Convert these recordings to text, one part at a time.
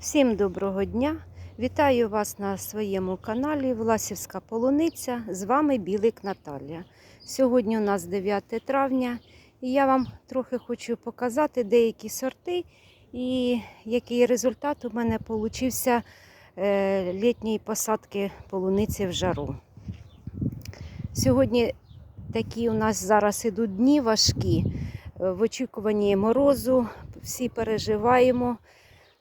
Всім доброго дня! Вітаю вас на своєму каналі Власівська Полуниця. З вами Білик Наталія. Сьогодні у нас 9 травня, і я вам трохи хочу показати деякі сорти і який результат у мене получився е, літньої посадки полуниці в жару. Сьогодні такі у нас зараз ідуть дні важкі. е, В очікуванні морозу всі переживаємо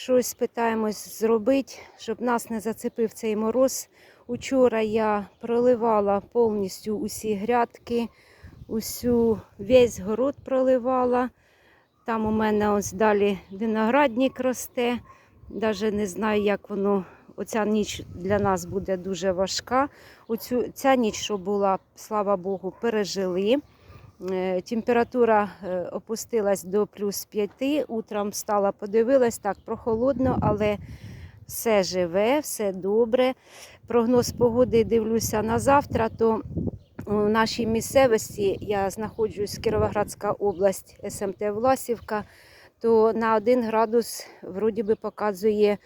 щось питаємось зробити, щоб нас не зацепив цей мороз. Учора я проливала повністю усі грядки, усю, весь город проливала. Там у мене ось далі виноградник росте. Навіть не знаю, як воно. Оця ніч для нас буде дуже важка. Оцю, ця ніч, що була, слава Богу, пережили. Е, Температура е, опустилась до плюс 5. Утром встала, подивилась, так прохолодно, але все живе, все добре. Прогноз погоди дивлюся на завтра, то у нашій місцевості я знаходжусь Кіровоградська область, СМТ Власівка, то на 1 градус вроді би показує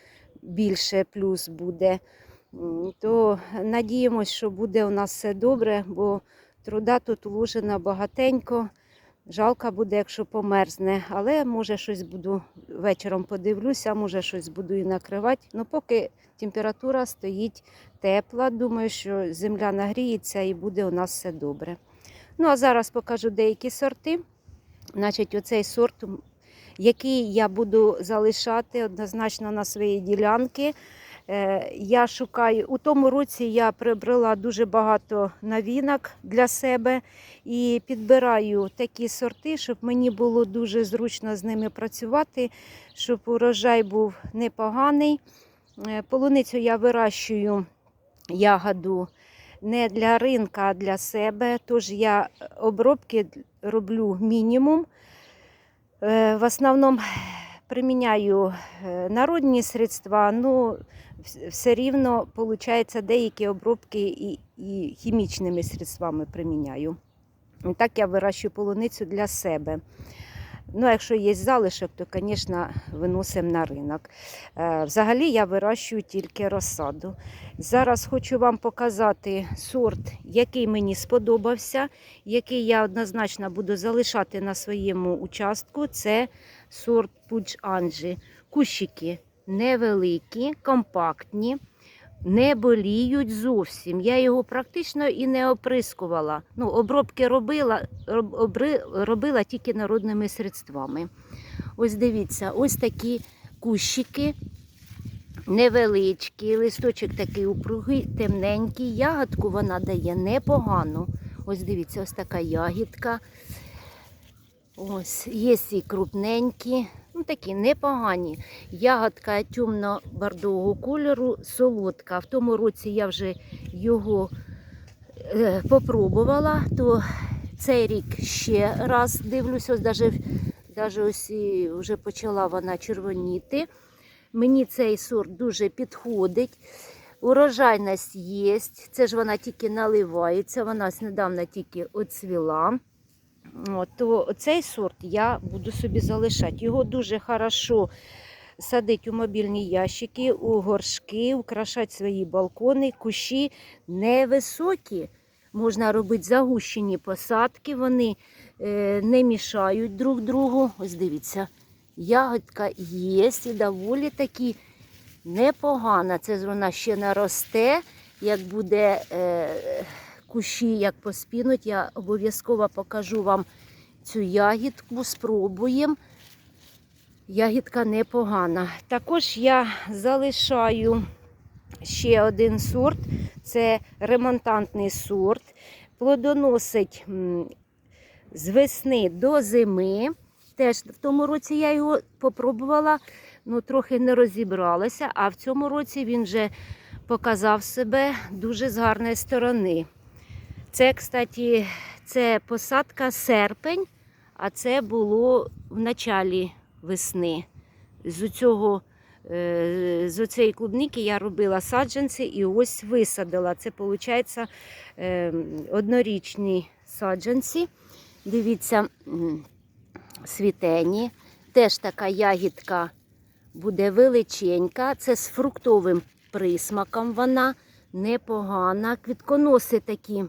більше плюс буде. То надіємось, що буде у нас все добре, бо Труда тут вложено багатенько. Жалко буде, якщо померзне, але може щось буду вечором подивлюся, може щось буду і накривати. Ну, поки температура стоїть тепла, думаю, що земля нагріється і буде у нас все добре. Ну, а зараз покажу деякі сорти. Значить, оцей сорт, який я буду залишати однозначно на своїй ділянці. Е, Я шукаю у тому році я прибрала дуже багато новинок для себе і підбираю такі сорти, щоб мені було дуже зручно з ними працювати, щоб урожай був непоганий. Е, Полуницю я вирощую ягоду не для ринка, а для себе. Тож я обробки роблю мінімум. Е, В основному приміняю народні средства, ну все рівно виходить деякі обробки і, і хімічними средствами приміняю. І Так я вирощую полуницю для себе. Ну, якщо є залишок, то, звісно, виносимо на ринок. Е, Взагалі я вирощую тільки розсаду. Зараз хочу вам показати сорт, який мені сподобався, який я однозначно буду залишати на своєму участку. Це сорт Пудж Анджі. Кущики невеликі, компактні, не боліють зовсім. Я його практично і не оприскувала. Ну, обробки робила, роб- обри- робила тільки народними средствами. Ось дивіться, ось такі кущики. Невеличкі, листочок такий упругий, темненький. Ягодку вона дає непогану. Ось дивіться, ось така ягідка. Ось, є і крупненькі, ну такі непогані. Ягодка темно-бордового кольору, солодка. В тому році я вже його е, попробувала, то цей рік ще раз дивлюся, ось даже, ось вже почала вона червоніти. Мені цей сорт дуже підходить. Урожайність є. Це ж вона тільки наливається, вона недавно тільки оцвіла. От, то цей сорт я буду собі залишати. Його дуже хорошо садити у мобільні ящики, у горшки, украшати свої балкони, кущі невисокі. Можна робити загущені посадки, вони е, не мішають друг другу. Ось дивіться, ягодка є і доволі таки непогана. Це вона ще наросте, як буде. Е, кущі як поспінуть, я обов'язково покажу вам цю ягідку, спробуємо. Ягідка непогана. Також я залишаю ще один сорт. Це ремонтантний сорт. Плодоносить з весни до зими. Теж в тому році я його попробувала, ну трохи не розібралася, а в цьому році він вже показав себе дуже з гарної сторони. Це, кстати, це посадка серпень, а це було в началі весни. З цього е, з цієї клубники я робила саджанці і ось висадила. Це, виходить, однорічні саджанці. Дивіться, світені. Теж така ягідка буде величенька. Це з фруктовим присмаком вона непогана. Квітконоси такі.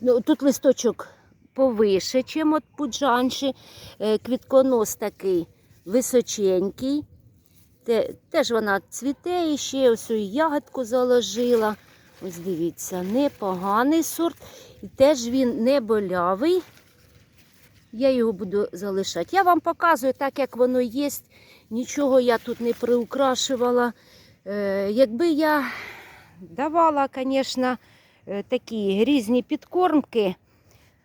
Ну, тут листочок повише, чим от пуджанші. Е, Квітконос такий височенький. Теж вона цвіте і ще ось ягодку заложила. Ось дивіться, непоганий сорт. І теж він не болявий. Я його буду залишати. Я вам показую так, як воно є. Нічого я тут не приукрашувала. Е, якби я давала, звісно, такі різні підкормки,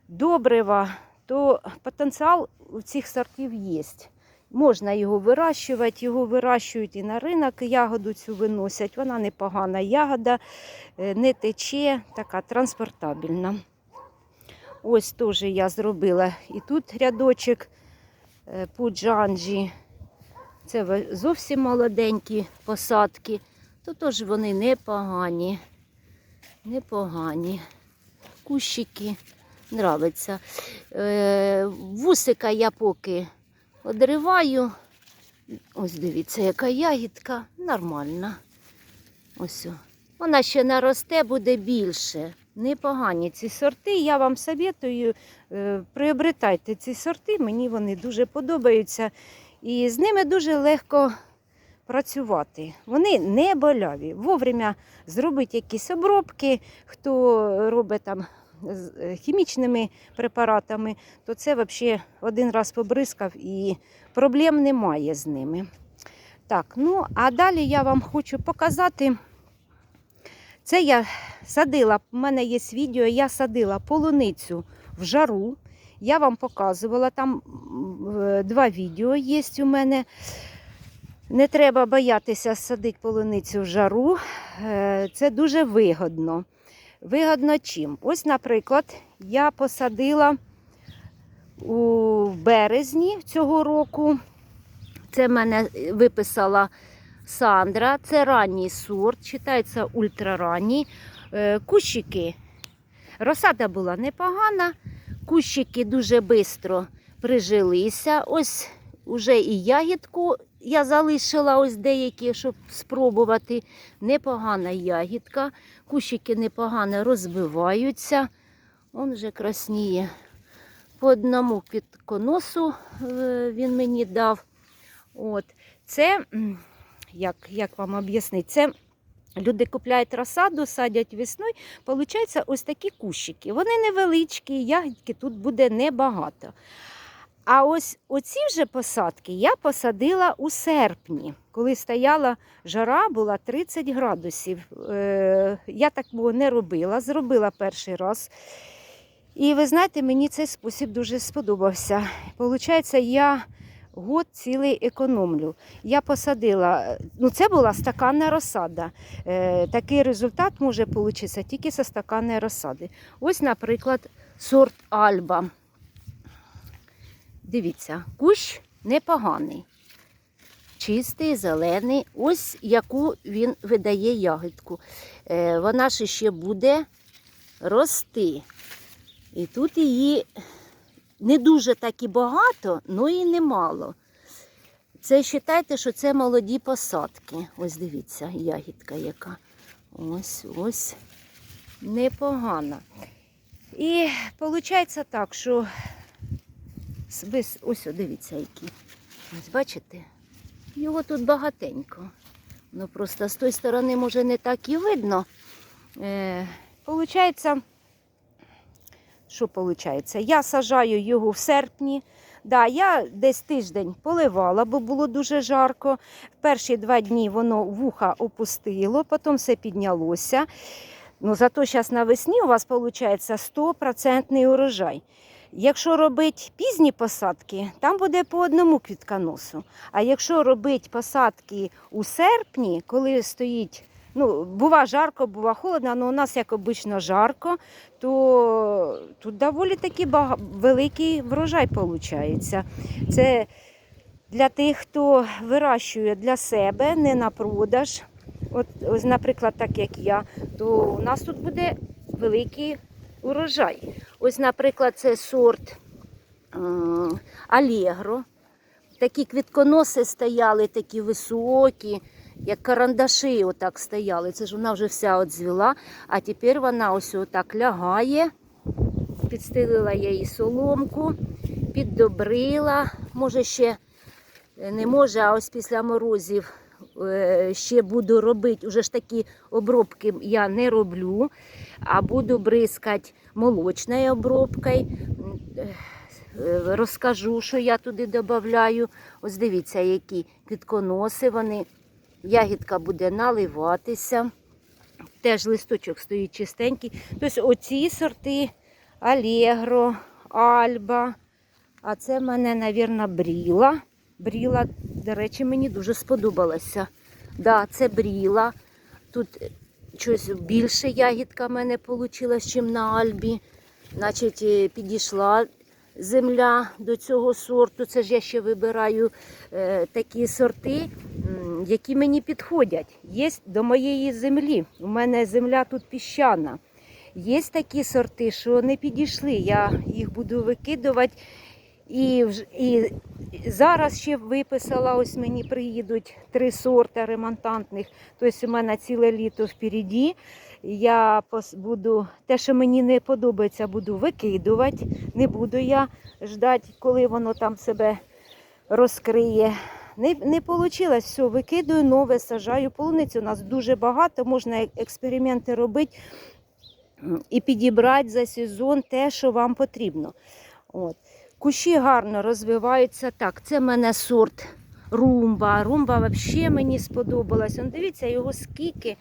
добрива, то потенціал у цих сортів є. Можна його вирощувати, його вирощують і на ринок ягоду цю виносять. Вона непогана ягода, е, не тече, така транспортабельна. Ось теж я зробила і тут рядочок е, пуджанджі. Це зовсім молоденькі посадки. То теж вони непогані. Непогані. Кущики нравиться. Е, вусика я поки одриваю. Ось дивіться, яка ягідка. Нормальна. Ось. Вона ще наросте, буде більше. Непогані ці сорти. Я вам советую, е, приобретайте ці сорти. Мені вони дуже подобаються. І з ними дуже легко працювати. Вони не боляві. Вовремя зробити якісь обробки, хто робить там з е, хімічними препаратами, то це взагалі один раз побризкав і проблем немає з ними. Так, ну а далі я вам хочу показати. Це я садила, в мене є відео, я садила полуницю в жару. Я вам показувала, там е, два відео є у мене. Не треба боятися садити полуницю в жару. Е, Це дуже вигодно. Вигодно чим? Ось, наприклад, я посадила у березні цього року. Це мене виписала Сандра. Це ранній сорт, читається ультраранній. Е, Кущики. Розсада була непогана, кущики дуже швидко прижилися. Ось уже і ягідку я залишила ось деякі, щоб спробувати. Непогана ягідка. Кущики непогано розбиваються. Он вже красніє. По одному квітконосу е, він мені дав. От. Це, як, як вам об'яснити, це люди купляють розсаду, садять весною, получаються ось такі кущики. Вони невеличкі, ягідки тут буде небагато. А ось оці вже посадки я посадила у серпні, коли стояла жара, була 30 градусів. Е, я такого не робила, зробила перший раз. І ви знаєте, мені цей спосіб дуже сподобався. Получається, я год цілий економлю. Я посадила, ну це була стаканна розсада. Е, такий результат може вийти тільки зі стаканної розсади. Ось, наприклад, сорт Альба. Дивіться, кущ непоганий. Чистий, зелений. Ось яку він видає ягідку. Е, вона ж ще буде рости. І тут її не дуже так і багато, ну і немало. Це вважайте, що це молоді посадки. Ось дивіться, ягідка яка. Ось, ось. Непогана. І виходить так, що с- ось дивіться, які. Ось бачите? Його тут багатенько. Ну просто з тої сторони, може, не так і видно. Е, що виходить? Я сажаю його в серпні. Да, я десь тиждень поливала, бо було дуже жарко. Перші два дні воно вуха опустило, потім все піднялося. Ну, зато зараз навесні у вас виходить 100% урожай. Якщо робити пізні посадки, там буде по одному квітконосу. А якщо робити посадки у серпні, коли стоїть, ну, бува жарко, бува холодно, але у нас, як обично, жарко, то тут доволі таки великий врожай виходить. Це для тих, хто вирощує для себе, не на продаж. От, ось, наприклад, так як я, то у нас тут буде великий урожай. Ось, наприклад, це сорт Алегро. такі квітконоси стояли, такі високі, як карандаші отак стояли. Це ж вона вже вся отзвіла, а тепер вона ось отак лягає. Підстелила я їй соломку, піддобрила. Може, ще не може, а ось після морозів ще буду робити. Уже ж такі обробки я не роблю, а буду бризкати молочною обробкою. Е, е, Розкажу, що я туди додаю. Ось дивіться, які квітконоси вони. Ягідка буде наливатися. Теж листочок стоїть чистенький. Тобто оці сорти Алегро, Альба. А це в мене, мабуть, бріла. Бріла, до речі, мені дуже сподобалася. Да, це бріла. Тут щось більше ягідка в мене вийшла, ніж на Альбі. Значить, е, підійшла земля до цього сорту. Це ж я ще вибираю е, такі сорти, які мені підходять. Є до моєї землі. У мене земля тут піщана. Є такі сорти, що не підійшли. Я їх буду викидувати. І, і зараз ще виписала, ось мені приїдуть три сорти ремонтантних. Тобто у мене ціле літо впереді. Я буду те, що мені не подобається, буду викидувати. Не буду я ждати, коли воно там себе розкриє. Не, не вийшло, все, викидаю нове, сажаю. Полуницю у нас дуже багато, можна е- експерименти робити і підібрати за сезон те, що вам потрібно. От. Кущі гарно розвиваються. Так, це в мене сорт румба. Румба взагалі мені сподобалась. Он, дивіться, його скільки.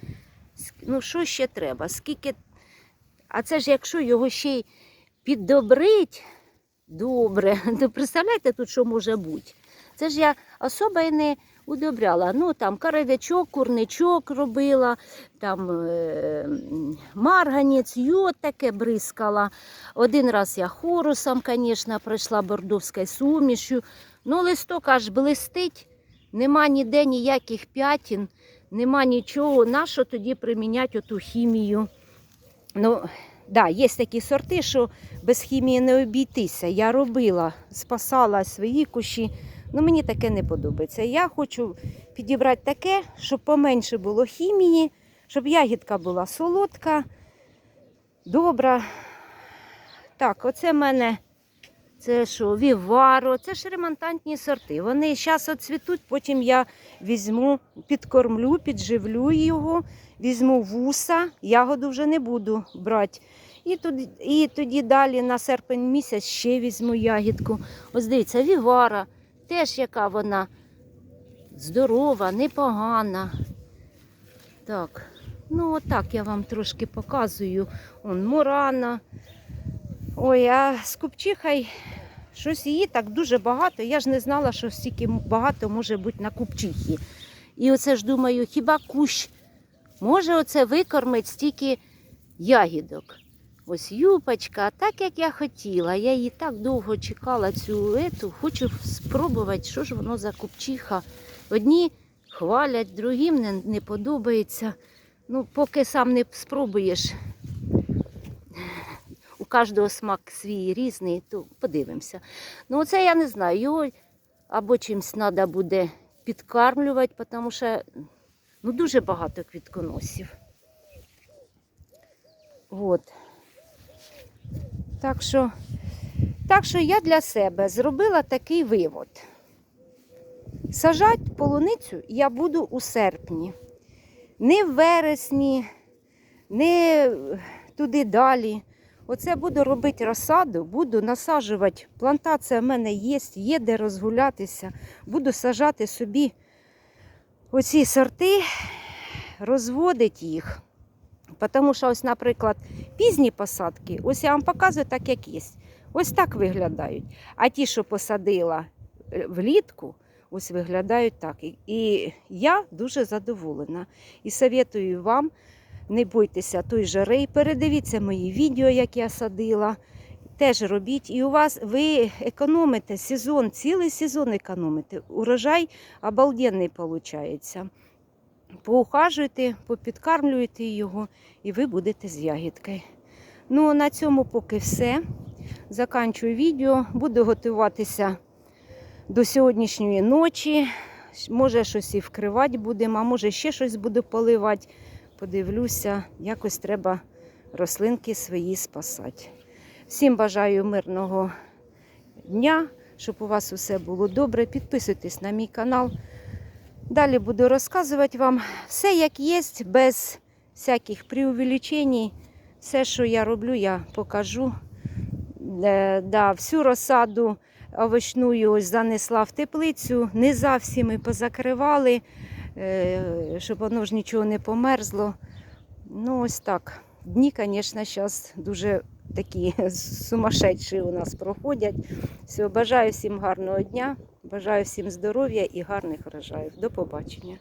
Ну, що ще треба? Скільки. А це ж якщо його ще й піддобрить добре, то представляєте тут, що може бути? Це ж я особа і не удобряла. Ну, там каравячок, курничок робила, там е, марганець, йод таке бризкала. Один раз я хорусом, звісно, пройшла бордовською сумішю. Ну, листок аж блистить, нема ніде ніяких п'ятін, нема нічого. Нащо тоді приміняти оту хімію? Ну, да, є такі сорти, що без хімії не обійтися. Я робила, спасала свої кущі. Ну, мені таке не подобається. Я хочу підібрати таке, щоб поменше було хімії, щоб ягідка була солодка, добра. Так, оце в мене це що, віваро, це ж ремонтантні сорти. Вони зараз оцвітуть, потім я візьму, підкормлю, підживлю його, візьму вуса, ягоду вже не буду брати. І тоді, і тоді далі на серпень місяць ще візьму ягідку. Ось дивіться, вівара, теж яка вона здорова, непогана. Так, ну отак я вам трошки показую. Он мурана. Ой, а з купчихою щось її так дуже багато. Я ж не знала, що стільки багато може бути на купчихі. І оце ж думаю, хіба кущ може оце викормити стільки ягідок? Ось юпочка, так як я хотіла. Я її так довго чекала цю ету. Хочу спробувати, що ж воно за купчиха. Одні хвалять, другим не, не подобається. Ну, поки сам не спробуєш, у кожного смак свій різний, то подивимося. Ну, оце я не знаю. Його або чимось треба буде підкармлювати, тому що ну, дуже багато квітконосів. От. Так що, так що я для себе зробила такий вивод. Сажать полуницю я буду у серпні. Не в вересні, не туди далі. Оце буду робити розсаду, буду насаджувати. Плантація в мене є, є де розгулятися. Буду сажати собі оці сорти, розводити їх. Тому що, ось, наприклад, пізні посадки, ось я вам показую так, як є. Ось так виглядають. А ті, що посадила е, влітку, ось виглядають так. І- я дуже задоволена. І советую вам, не бойтеся той жари, передивіться мої відео, як я садила. Теж робіть, і у вас ви економите сезон, цілий сезон економите. Урожай обалденний виходить. Поухажуйте, попідкармлюйте його, і ви будете з ягідкою. Ну, на цьому поки все. Заканчую відео. Буду готуватися до сьогоднішньої ночі. Може, щось і вкривати будемо, а може ще щось буду поливати. Подивлюся, якось треба рослинки свої спасати. Всім бажаю мирного дня, щоб у вас усе було добре. Підписуйтесь на мій канал. Далі буду розказувати вам все, як є, без всяких преувеличень. Все, що я роблю, я покажу. Е, да, всю розсаду овочную ось занесла в теплицю. Низа всі ми позакривали, е, щоб воно ж нічого не померзло. Ну, ось так. Дні, звісно, зараз дуже такі сумасшедші у нас проходять. Все, бажаю всім гарного дня, бажаю всім здоров'я і гарних врожаїв. До побачення.